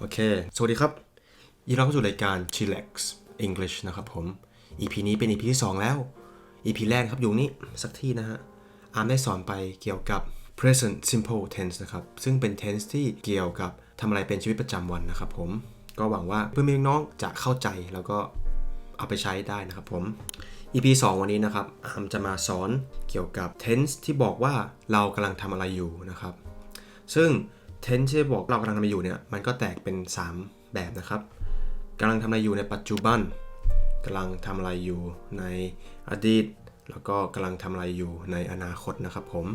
โอเค สวัสดีครับ ยินดีต้อนรับเข้าสู่รายการ Chillax English นะครับผม EP นี้เป็น EP ที่ 2 แล้ว EP แรกครับอยู่นี่สักที่นะฮะ อาร์มได้สอนไปเกี่ยวกับ present simple tense นะครับ ซึ่งเป็น tense ที่เกี่ยวกับทำอะไรเป็นชีวิตประจำวันนะครับผม ก็หวังว่าเพื่อนพี่น้องจะเข้าใจแล้วก็เอาไปใช้ได้นะครับผม EP 2 วันนี้นะครับ อาร์มจะมาสอนเกี่ยวกับ tense ที่บอกว่าเรากำลังทำอะไรอยู่นะครับ ซึ่ง tense ที่บอกเรากำลังทำอะไรอยู่เนี่ยมันก็แตกเป็น 3 แบบนะครับกำลังทำอะไรอยู่ในปัจจุบันกำลังทำอะไรอยู่ในอดีต แล้วก็กำลังทำอะไรอยู่ในอนาคตนะครับผม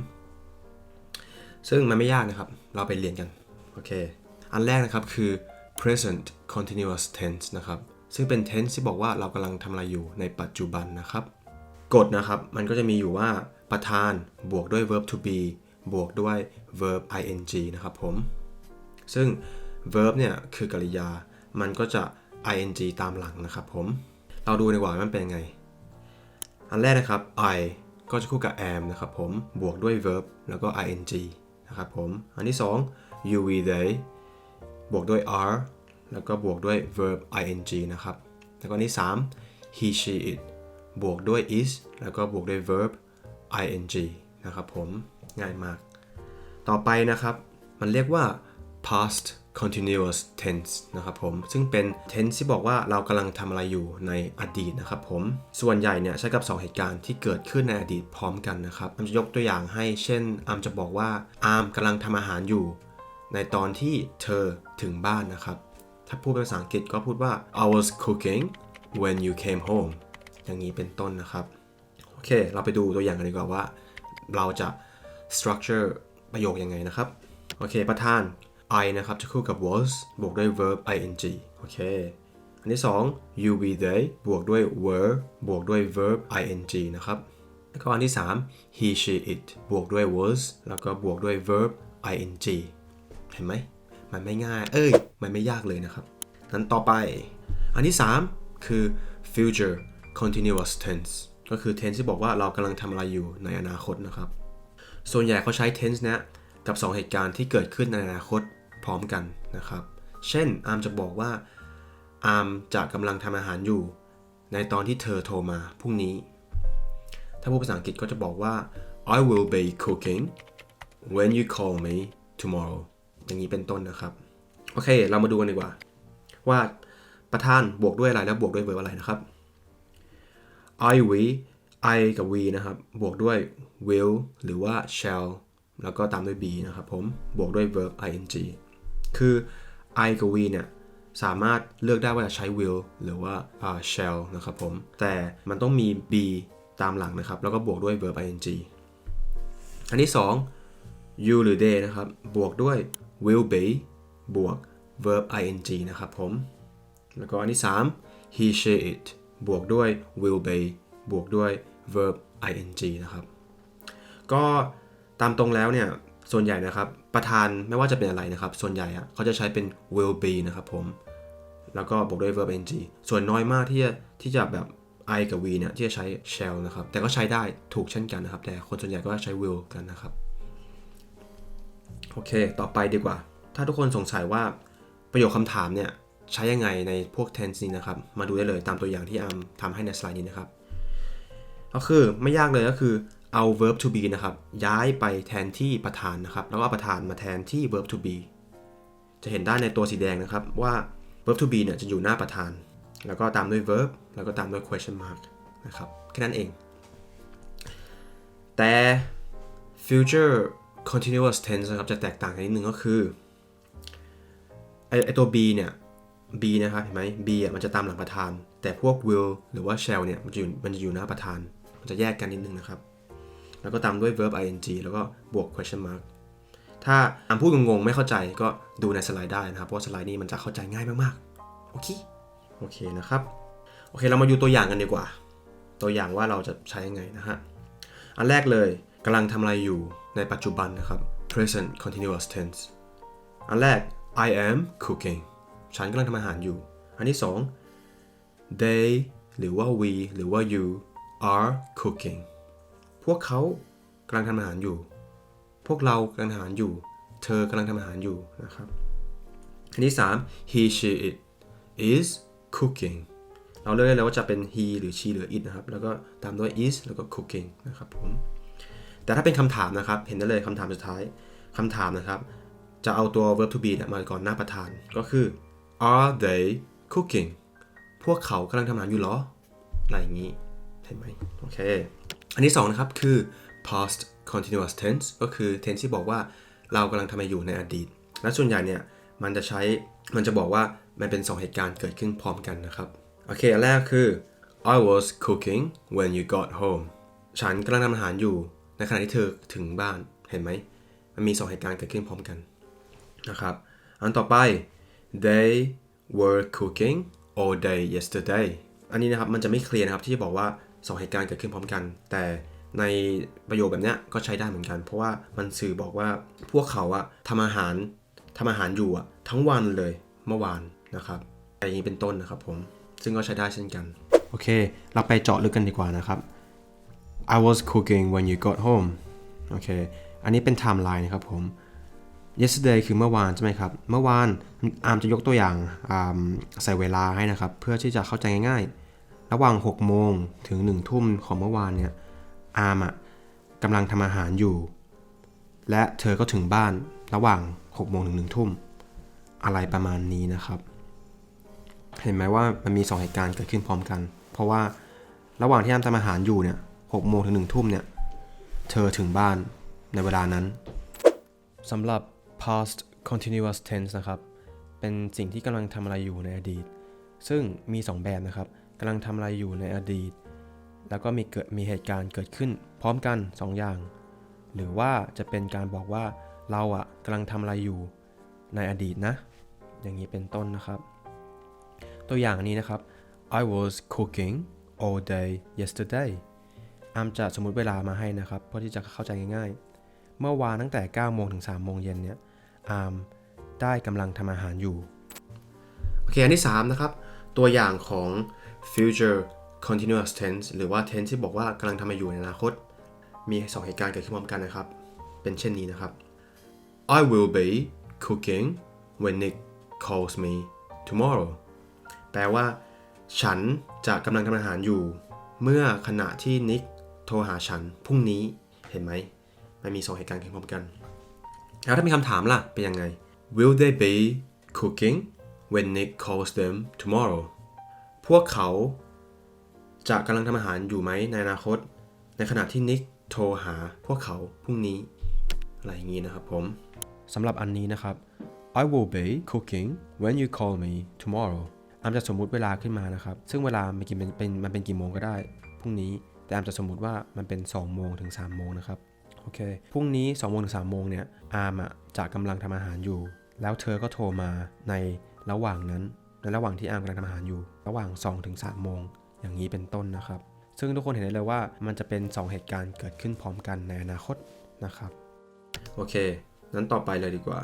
ซึ่งมันไม่ยากนะครับ เราไปเรียนกัน โอเค อันแรกนะครับคือ present continuous tense นะครับ ซึ่งเป็น tense ที่บอกว่าเรากำลังทำอะไรอยู่ในปัจจุบันนะครับ กฎนะครับ มันก็จะมีอยู่ว่าประธานบวกด้วย verb to be บวกด้วย verb ing นะครับผม ซึ่ง verb เนี่ยคือกริยา มันก็จะ ing ตามหลังนะครับผม เราดูดีกว่ามันเป็นยังไง อันแรกนะครับ I ก็จะคู่กับ am นะครับผม บวกด้วย verb แล้วก็ ing นะครับผม อันที่ 2 you we they บวกด้วย are แล้วก็บวกด้วย verb ing นะครับ แล้วก็อันที่3 he she it บวกด้วย is แล้วก็บวกด้วย verb ing นะครับผม ง่ายมาก ต่อไปนะครับ มันเรียกว่า past continuous tense นะครับผม ซึ่งเป็น tense ที่บอกว่าเรากำลังทำอะไรอยู่ในอดีตนะครับผม ส่วนใหญ่เนี่ยใช้กับ 2 เหตุการณ์ที่เกิดขึ้นในอดีตพร้อมกันนะครับอามจะยกตัวอย่างให้ เช่น อามจะบอกว่า อามกำลังทำอาหารอยู่ ในตอนที่เธอถึงบ้านนะครับ ถ้าพูดเป็นภาษาอังกฤษก็พูดว่า I was cooking when you came home อย่างนี้เป็นต้นนะครับ โอเค เราไปดูตัวอย่างกันดีกว่าว่า เราจะ structure ประโยคยังไงนะครับ โอเค ประธาน I นะครับ จะคู่กับ was บวกด้วย verb ing โอเค อันที่ 2 you we they บวกด้วย were บวกด้วย verb ing นะครับ แล้วก็อันที่ 3 he she it บวกด้วย was แล้วก็บวกด้วย verb ing เห็นไหม มันไม่ง่าย เอ้ย มันไม่ยากเลยนะครับ นั้นต่อไป อันที่ 3 คือ future continuous tense ก็คือ tense ที่บอกว่าเรากำลังทำอะไรอยู่ในอนาคตนะครับ ส่วนใหญ่เขาใช้ tense เนี้ยกับ 2 เหตุการณ์ที่เกิดขึ้นในอนาคตพร้อมกันนะครับ เช่นอาร์มจะบอกว่าอาร์มจะกำลังทำอาหารอยู่ ในตอนที่เธอโทรมาพรุ่งนี้ ถ้าพูดภาษาอังกฤษก็จะบอกว่า I will be cooking when you call me tomorrow อย่างนี้เป็นต้นนะครับ โอเค เรามาดูกันดีกว่า ว่าประธานบวกด้วยอะไรแล้วบวกด้วยเบอร์อะไรนะครับ I we I กับ we นะครับ บวกด้วย will หรือว่า shall แล้วก็ตามด้วย be นะครับผม บวกด้วย verb ing คือ I กับ we เนี่ย สามารถเลือกได้ว่าจะใช้ will หรือว่า uh, shall นะครับผม แต่มันต้องมี be ตามหลังนะครับ แล้วก็บวกด้วย verb ing อันที่ 2 you หรือ they นะครับ บวกด้วย will be บวก verb ing นะครับผม แล้วก็อันที่ 3 he she it บวกด้วย will be บวกด้วย verb ing นะครับ ก็ตามตรงแล้วเนี่ย ส่วนใหญ่นะครับ ประธานไม่ว่าจะเป็นอะไรนะครับ ส่วนใหญ่อะเขาจะใช้เป็น will be นะครับผม แล้วก็บวกด้วย verb ing ส่วนน้อยมากที่จะที่จะแบบ I กับ we เนี่ยที่จะใช้ shall นะครับ แต่ก็ใช้ได้ถูกเช่นกันนะครับ แต่คนส่วนใหญ่ก็ใช้ will กันนะครับ โอเค ต่อไปดีกว่า ถ้าทุกคนสงสัยว่าประโยคคำถามเนี่ยใช้ยังไงในพวก tense นี้นะครับ มาดูได้เลยตามตัวอย่างที่อามทำให้ในสไลด์นี้นะครับ ก็คือไม่ยากเลยก็คือเอา verb to be นะครับ ย้ายไปแทนที่ประธานนะครับ แล้วก็เอาประธานมาแทนที่ verb to be จะเห็นได้ในตัวสีแดงนะครับว่า verb to be เนี่ยจะอยู่หน้าประธาน แล้วก็ตามด้วย verb แล้วก็ตามด้วย question mark นะครับ แค่นั้นเอง แต่ future continuous tense นะครับจะแตกต่างกันนิดนึงก็คือไอไอตัว b เนี่ย b นะครับเห็นไหม b อะมันจะตามหลังประธาน แต่พวก will หรือว่า shall เนี่ยมันจะอยู่มันจะอยู่หน้าประธาน มันจะแยกกันนิดนึงนะครับ แล้วก็ตามด้วย verb ing แล้วก็บวก question mark ถ้าอ่านพูดงงๆ ไม่เข้าใจก็ดูในสไลด์ได้นะครับ เพราะสไลด์นี้มันจะเข้าใจง่ายมากๆ โอเค โอเคนะครับ โอเคเรามาดูตัวอย่างกันดีกว่า ตัวอย่างว่าเราจะใช้ยังไงนะฮะ อันแรกเลยกำลังทำอะไรอยู่ในปัจจุบันนะครับ present continuous tense อันแรก I am cooking ฉันกำลังทำอาหารอยู่ อันที่สอง they หรือว่า we หรือว่า you are cooking พวกเขากำลังทำอาหารอยู่ พวกเรากำลังทำอาหารอยู่ เธอกำลังทำอาหารอยู่นะครับอันที่ 3 he she it is cooking เราเลือกได้เลยว่าจะเป็น he หรือ she หรือ it นะครับ แล้วก็ตามด้วย is แล้วก็ cooking นะครับผม แต่ถ้าเป็นคำถามนะครับ เห็นได้เลยคำถามสุดท้ายคำถามนะครับ จะเอาตัว verb to be นี่ยมาก่อนหน้าประธาน ก็คือ are they cooking พวกเขากำลังทำอาหารอยู่หรออะไรอย่างนี้ เห็นไหมโอเค อันที่สองนะครับคือ past continuous tense ก็คือ tense ที่บอกว่าเรากำลังทำอะไรอยู่ในอดีต และส่วนใหญ่เนี่ยมันจะใช้มันจะบอกว่ามันเป็น 2 เหตุการณ์เกิดขึ้นพร้อมกันนะครับ โอเค อันแรกคือ I was cooking when you got home ฉันกำลังทำอาหารอยู่ในขณะที่เธอถึงบ้านเห็นไหม มันมี 2 เหตุการณ์เกิดขึ้นพร้อมกันนะครับ อันต่อไป they were cooking all day yesterday อันนี้นะครับมันจะไม่เคลียร์นะครับที่จะบอกว่า 2 เหตุการณ์เกิดขึ้นพร้อมกัน แต่ในประโยคแบบเนี้ยก็ใช้ได้เหมือนกัน เพราะว่ามันสื่อบอกว่าพวกเขาอะทำอาหารทำอาหารอยู่อะทั้งวันเลยเมื่อวานนะครับอย่างนี้เป็นต้นนะครับผม ซึ่งก็ใช้ได้เช่นกัน โอเค เราไปเจาะลึกกันดีกว่านะครับ I was cooking when you got home โอเค อันนี้เป็นไทม์ไลน์นะครับผม yesterday คือเมื่อวานใช่ไหมครับ เมื่อวานอาร์มจะยกตัวอย่างใส่เวลาให้นะครับ เพื่อที่จะเข้าใจง่ายๆ ระหว่าง 6 โมงถึง 1 ทุ่มของเมื่อวานเนี่ย อาร์มอะกำลังทำอาหารอยู่ และเธอก็ถึงบ้านระหว่าง 6 โมงถึง 1 ทุ่ม อะไรประมาณนี้นะครับ เห็นไหมว่ามันมี 2 เหตุการณ์เกิดขึ้นพร้อมกัน เพราะว่าระหว่างที่อาร์มทำอาหารอยู่เนี่ย6โมงถึง1ทุ่มเนี่ย เธอถึงบ้านในเวลานั้นสำหรับ past continuous tense นะครับ เป็นสิ่งที่กำลังทำอะไรอยู่ในอดีต ซึ่งมี 2 แบบนะครับำลังทำอะไรอยู่ในอดีต แล้วก็มีเกิดมีเหตุการณ์เกิดขึ้น พร้อมกัน 2ออย่าง หรือว่าจะเป็นการบอกว่าเราอะกำลังทำอะไรอยู่ในอดีตนะ อย่างนี้เป็นต้นนะครับ ตัวอย่างนี้นะครับ I was cooking all day yesterday อามจะสมมติเวลามาให้นะครับ เพื่อที่จะเข้าใจง่ายๆ เมื่อวานตั้งแต่9โมงถึง3โมงเย็นเนี่ย อามได้กำลังทำอาหารอยู่ โอเค อันที่ 3 นะครับ ตัวอย่างของ future continuous tense หรือว่า tense ที่บอกว่ากำลังทำอะไรอยู่ในอนาคต มี2เหตุการณ์เกิดขึ้นพร้อมกันนะครับ เป็นเช่นนี้นะครับ I will be cooking when Nick calls me tomorrow แปลว่า ฉันจะกำลังทำอาหารอยู่ เมื่อขณะที่นิกโทรหาฉันพรุ่งนี้เห็นไหมมันมี 2 เหตุการณ์เกิดขึ้นพร้อมกัน แล้วถ้ามีคำถามล่ะ เป็นยังไง Will they be cooking when Nick calls them tomorrow พวกเขาจะกำลังทำอาหารอยู่ไหมในอนาคต ในขณะที่นิกโทรหาพวกเขาพรุ่งนี้ อะไรอย่างนี้นะครับผมสำหรับอันนี้นะครับ I will be cooking when you call me tomorrow อามจะสมมุติเวลาขึ้นมานะครับ ซึ่งเวลามันกินเป็นเป็นมันเป็นกี่โมงก็ได้พรุ่งนี้แต่อามจะสมมุติว่ามันเป็น 2 โมงถึง 3 โมงนะครับโอเคพรุ่งนี้ 2 โมงถึง 3 โมงเนี่ยอาร์มจะกำลังทำอาหารอยู่ แล้วเธอก็โทรมาในระหว่างนั้น ในระหว่างที่อาร์มกำลังทำอาหารอยู่ ระหว่าง2ถึง3โมง อย่างนี้เป็นต้นนะครับ ซึ่งทุกคนเห็นได้เลยว่ามันจะเป็น 2 เหตุการณ์เกิดขึ้นพร้อมกันในอนาคตนะครับ โอเค นั้นต่อไปเลยดีกว่า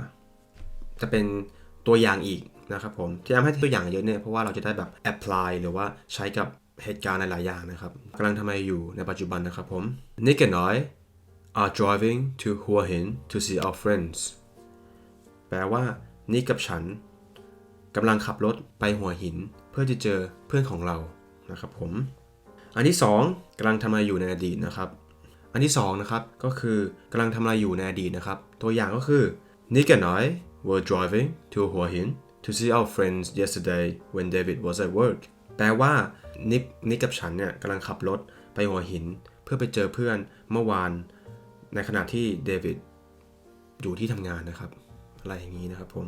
จะเป็นตัวอย่างอีกนะครับผมที่ทำให้ตัวอย่างเยอะเนี่ยเพราะว่าเราจะได้แบบ apply หรือว่าใช้กับเหตุการณ์หลายๆอย่างนะครับกำลังทำอะไรอยู่ในปัจจุบันนะครับผม Nick and I are driving to Hua Hin to see our friends แปลว่านิกกับฉัน กำลังขับรถไปหัวหิน เพื่อจะเจอเพื่อนของเรานะครับผม อันที่ 2กำลังทำอะไรอยู่ในอดีตนะครับ อันที่2นะครับก็คือกำลังทำอะไรอยู่ในอดีตนะครับ ตัวอย่างก็คือ Nick and I were driving to Hua Hin to see our friends yesterday when David was at work แปลว่านิกนิกกับฉันเนี่ยกำลังขับรถไปหัวหิน เพื่อไปเจอเพื่อนเมื่อวาน ในขณะที่เดวิดอยู่ที่ทำงานนะครับ อะไรอย่างนี้นะครับผม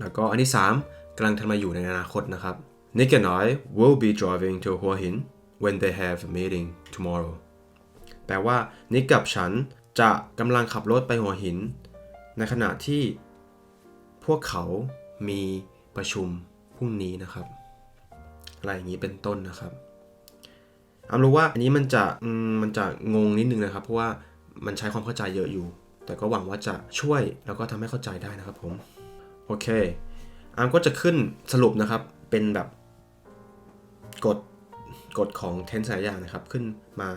แล้วก็อันที่ 3กำลังทำมาอยู่ในอนาคตนะครับ Nick and I will be driving to Hua Hin when they have a meeting tomorrow แปลว่า นิกกับฉันจะกำลังขับรถไปหัวหิน ในขณะที่พวกเขามีประชุมพรุ่งนี้นะครับ อะไรอย่างนี้เป็นต้นนะครับอามรู้ว่าอันนี้มันจะมมันจะงงนิดนึงนะครับ เพราะว่ามันใช้ความเข้าใจเยอะอยู่ แต่ก็หวังว่าจะช่วยแล้วก็ทำให้เข้าใจได้นะครับผม โอเคอาร์มก็จะขึ้นสรุปนะครับเป็นแบบกฎกฎของเทนส์หลายอย่างนะครับ ขึ้นมา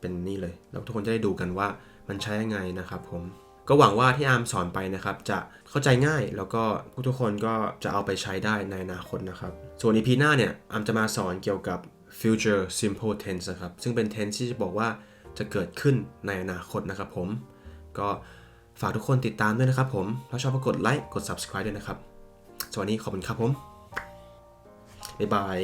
เป็นนี่เลย แล้วทุกคนจะได้ดูกันว่ามันใช้ยังไงนะครับผมก็หวังว่าที่อาร์มสอนไปนะครับ จะเข้าใจง่ายแล้วก็ทุกๆคนก็จะเอาไปใช้ได้ในอนาคตนะครับ ส่วน EP หน้าเนี่ยอาร์มจะมาสอนเกี่ยวกับ future simple tense นะครับ ซึ่งเป็น tense ที่จะบอกว่าจะเกิดขึ้นในอนาคตนะครับผม ก็ ฝากทุกคนติดตามด้วยนะครับผมถ้าชอบก็กดไลค์กด subscribe ด้วยนะครับ สวัสดีขอบคุณครับผม บ๊ายบาย